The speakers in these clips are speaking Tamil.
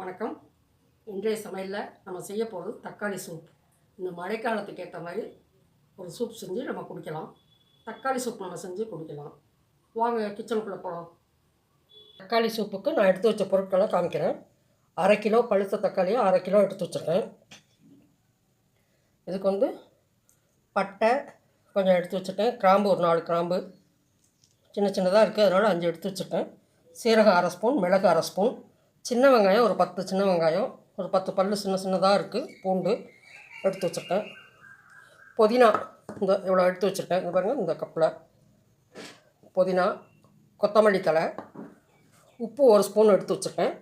வணக்கம். இன்றைய சமையலில் நம்ம செய்ய போகிறது தக்காளி சூப். இந்த மழைக்காலத்துக்கு ஏற்ற மாதிரி ஒரு சூப் செஞ்சு நம்ம குடிக்கலாம். தக்காளி சூப் நம்ம செஞ்சு குடிக்கலாம். வாங்க கிச்சனுக்குள்ளே போகலாம் தக்காளி சூப்புக்கு நான் எடுத்து வச்ச பொருட்களை காமிக்கிறேன். அரை கிலோ பழுத்த தக்காளியை அரை கிலோ எடுத்து வச்சுருக்கேன். இதுக்கு வந்து பட்டை கொஞ்சம் எடுத்து வச்சுருக்கேன். கிராம்பு ஒரு நாலு கிராம்பு. சின்ன சின்னதாக இருக்குது அதனால் அஞ்சு எடுத்து வச்சுருக்கேன். சீரகம் அரை ஸ்பூன் மிளகு அரை ஸ்பூன். சின்ன வெங்காயம் ஒரு பத்து சின்ன வெங்காயம் ஒரு பத்து பல்லு சின்ன சின்னதாக இருக்குது பூண்டு எடுத்து வச்சுருக்கேன். புதினா இந்த இவ்வளோ எடுத்து வச்சுருக்கேன். இது பாருங்கள் இந்த கப்பில். புதினா கொத்தமல்லி தழை உப்பு ஒரு ஸ்பூன் எடுத்து வச்சுருக்கேன்.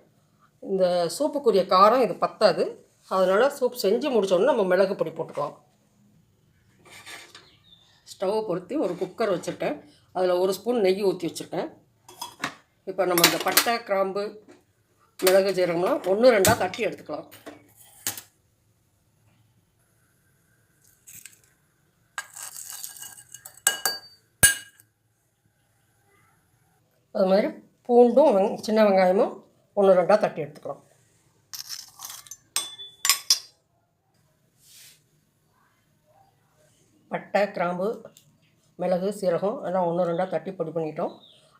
இந்த சூப்புக்குரிய காரம் இது பத்தாது. அதனால் சூப் செஞ்சு முடிச்சோடனே நம்ம மிளகு பொடி போட்டுக்கலாம். ஸ்டவ்வை பொருத்தி ஒரு குக்கர் வச்சுருக்கேன். அதில் ஒரு ஸ்பூன் நெய் ஊற்றி வச்சுருக்கேன். இப்போ நம்ம இந்த பட்டை கிராம்பு மிளகு ஜீரகம்லாம் ஒன்று ரெண்டாக தட்டி எடுத்துக்கலாம். அது மாதிரி பூண்டும் வெங் சின்ன வெங்காயமும் ஒன்று ரெண்டாக தட்டி எடுத்துக்கலாம். பட்டை கிராம்பு மிளகு சீரகம் எல்லாம் ஒன்று ரெண்டாக தட்டி பொடி பண்ணிட்டோம்.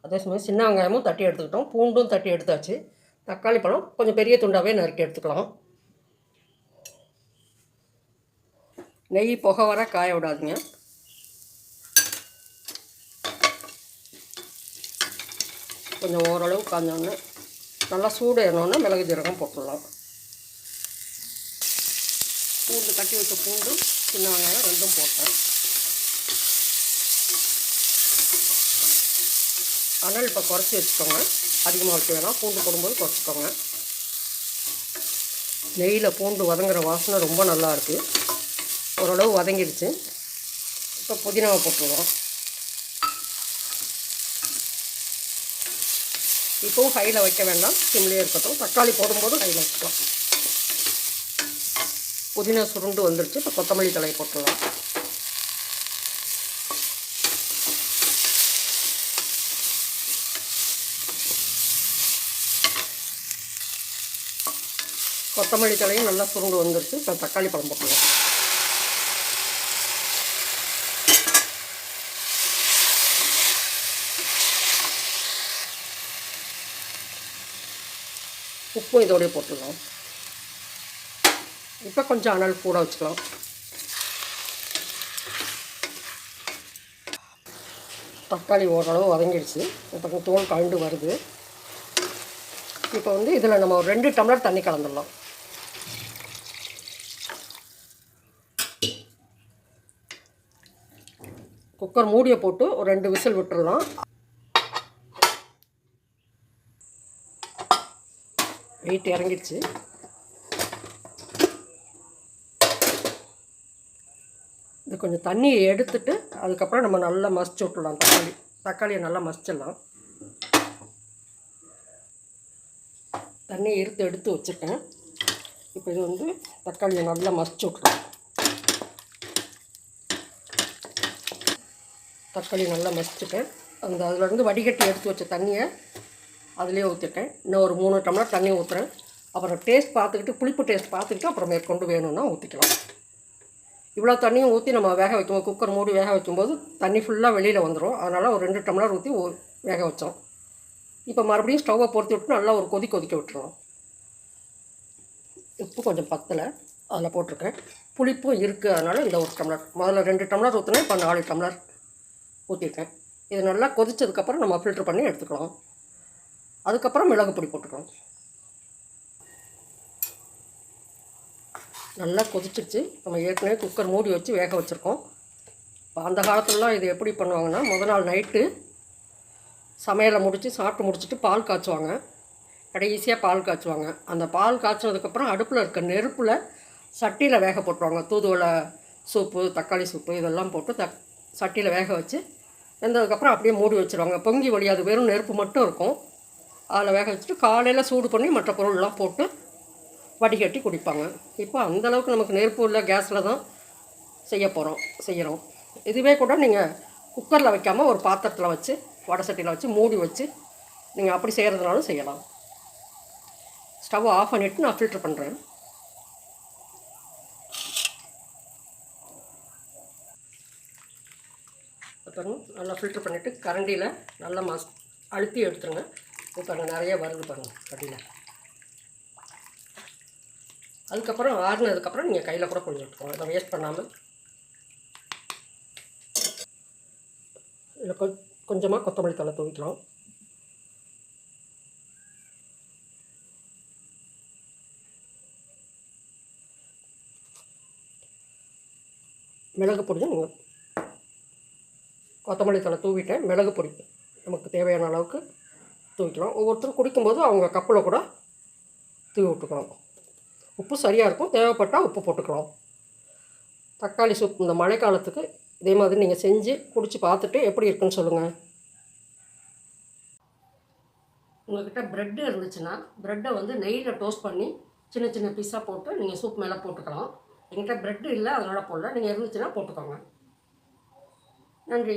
அதே சமயம் சின்ன வெங்காயமும் தட்டி எடுத்துக்கிட்டோம். பூண்டும் தட்டி எடுத்தாச்சு. தக்காளி பழம் கொஞ்சம் பெரிய துண்டாகவே நறுக்கி எடுத்துக்கலாம். நெய் புகை வர காய விடாதீங்க. கொஞ்சம் ஓரளவு காஞ்சோன்னு நல்லா சூடு ஏறினோடனே மிளகு ஜீரகம் போட்டுடலாம். பூண்டு கட்டி வச்ச பூண்டு சின்ன வெங்காயம் ரெண்டும் போட்டேன். அதனால் இப்போ குறைச்சி வச்சுக்கோங்க. அதிகமாக வைக்க வேணாம். பூண்டு போடும்போது குறைச்சிக்கோங்க. நெய்யில் பூண்டு வதங்குற வாசனை ரொம்ப நல்லா இருக்குது ஓரளவு வதங்கிடுச்சு. இப்போ புதினாவை போட்டுருவோம் இப்போவும் ஹையில் வைக்க வேண்டாம். சிம்லேயே இருக்கட்டும். தக்காளி போடும்போது ஹையில் வச்சுக்கலாம். புதினா சுருண்டு வந்துருச்சு. இப்போ கொத்தமல்லி தலை போட்டுடலாம். கொத்தமல்லி தலையும் நல்லா சுருண்டு வந்துருச்சு. இப்போ தக்காளி பழம் போட்டுருவோம் உப்பும் இதோடய போட்டுடலாம் இப்போ கொஞ்சம் அனல் கூட வச்சுக்கலாம். தக்காளி ஓரளவு வதங்கிடுச்சு. இப்போ தோல் கழண்டு வருது. இப்போ வந்து இதில் நம்ம ஒரு ரெண்டு டம்ளர் தண்ணி கலந்துடலாம். குக்கர் மூடியை போட்டு ஒரு ரெண்டு விசில் விட்டுறலாம். வெயிட் இறங்கிடுச்சு. இது கொஞ்சம் தண்ணியை எடுத்துட்டு அதுக்கப்புறம் நம்ம நல்லா மசிச்சு விட்டுடலாம். தக்காளி தக்காளியை நல்லா மசிச்சிடலாம். தண்ணியை எடுத்து எடுத்து வச்சுருக்கேன். இப்போ இது வந்து தக்காளியை நல்லா மசிச்சு விட்டுறோம் தக்காளி நல்லா மசிச்சுட்டேன். அந்த அதுலேருந்து வடிகட்டி எடுத்து வச்ச தண்ணியை அதிலே ஊற்றிருக்கேன் இன்னும் ஒரு மூணு டம்ளர் தண்ணி ஊற்றுறேன் அப்புறம் டேஸ்ட் பார்த்துக்கிட்டு புளிப்பு டேஸ்ட் பார்த்துக்கிட்டு அப்புறம் மேற்கொண்டு வேணும்னா ஊற்றிக்கலாம் இவ்வளோ தண்ணியும் ஊற்றி நம்ம வேக வைக்கும்போது குக்கர் மூடி வேக வைக்கும்போது தண்ணி ஃபுல்லாக வெளியில் வந்துடும் அதனால் ஒரு ரெண்டு டம்ளர் ஊற்றி வேக வச்சோம். இப்போ மறுபடியும் ஸ்டவ்வை பொறுத்து விட்டு நல்லா ஒரு கொதி கொதிக்க விட்டுருவோம் உப்பு கொஞ்சம் பத்தலை அதில் போட்டிருக்கேன். புளிப்பும் இருக்குது அதனால் இந்த ஒரு டம்ளர். முதல்ல ரெண்டு டம்ளர் ஊற்றினேன் இப்போ நாலு டம்ளர் ஊற்றிருக்கேன் இது நல்லா கொதித்ததுக்கப்புறம் நம்ம ஃபில்ட்ரு பண்ணி எடுத்துக்கலாம். அதுக்கப்புறம் மிளகு பொடி போட்டுக்கலாம். நல்லா கொதிச்சிருச்சு. நம்ம ஏற்கனவே குக்கர் மூடி வச்சு வேக வச்சுருக்கோம். இப்போ அந்த காலத்துலலாம் இது எப்படி பண்ணுவாங்கன்னா முத நாள் நைட்டு சமையலை முடித்து சாப்பிட்டு முடிச்சுட்டு பால் காய்ச்சுவாங்க. கடைசியாக பால் காய்ச்சுவாங்க. அந்த பால் காய்ச்சினதுக்கப்புறம் அடுப்பில் இருக்க நெருப்பில் சட்டியில் வேக போட்டுருவாங்க. தூதுவளை சூப்பு தக்காளி சூப்பு இதெல்லாம் போட்டு த சட்டியில் வேக வச்சு வெந்ததுக்கப்புறம் அப்படியே மூடி வச்சுருவாங்க. பொங்கி வழியாது வெறும் நெருப்பு மட்டும் இருக்கும். அதில் வேக வச்சுட்டு காலையில் சூடு பண்ணி மற்ற பொருள்லாம் போட்டு வடிகட்டி குடிப்பாங்க. இப்போ அந்தளவுக்கு நமக்கு நெருப்பு உள்ள கேஸில் தான் செய்ய போகிறோம் செய்கிறோம். இதுவே கூட நீங்கள் குக்கரில் வைக்காமல் ஒரு பாத்திரத்தில் வச்சு வடை சட்டியில் வச்சு மூடி வச்சு நீங்கள் அப்படி செய்கிறதுனாலும் செய்யலாம். ஸ்டவ் ஆஃப் பண்ணிவிட்டு நான் ஃபில்ட்ரு பண்ணுறேன். அப்புறம் நல்லா ஃபில்டர் பண்ணிவிட்டு கரண்டியில் நல்லா மஸ் அழுத்தி எடுத்துருங்க. இப்போ நிறைய வருது பாருங்கள் கட்டியில் அதுக்கப்புறம் ஆறுனதுக்கப்புறம் நீங்கள் கையில் கூட கொஞ்சம் எடுத்துக்கோங்க. இதை வேஸ்ட் பண்ணாமல் இதில் கொஞ்சமாக கொத்தமல்லி தலை தூவிக்கலாம். மிளகு பொடியும் நீங்கள் கொத்தமல்லி தலை தூவிட்டேன் மிளகு பொடி நமக்கு தேவையான அளவுக்கு தூவிக்கலாம். ஒவ்வொருத்தரும் குடிக்கும்போது அவங்க கப்பில் கூட தூவி விட்டுக்கலாம். உப்பு சரியாக இருக்கும் தேவைப்பட்டால் உப்பு போட்டுக்கலாம். தக்காளி சூப் இந்த மழைக்காலத்துக்கு இதே மாதிரி நீங்கள் செஞ்சு குடித்து பார்த்துட்டு எப்படி இருக்குன்னு சொல்லுங்கள் உங்கள்கிட்ட ப்ரெட்டு இருந்துச்சுன்னா ப்ரெட்டை வந்து நெய்யில் டோஸ்ட் பண்ணி சின்ன சின்ன பீஸாக போட்டு நீங்கள் சூப் மேலே போட்டுக்கலாம். எங்கிட்ட ப்ரெட்டு இல்லை அதனால் போடல. நீங்கள் இருந்துச்சுன்னா போட்டுக்கோங்க. நன்றி.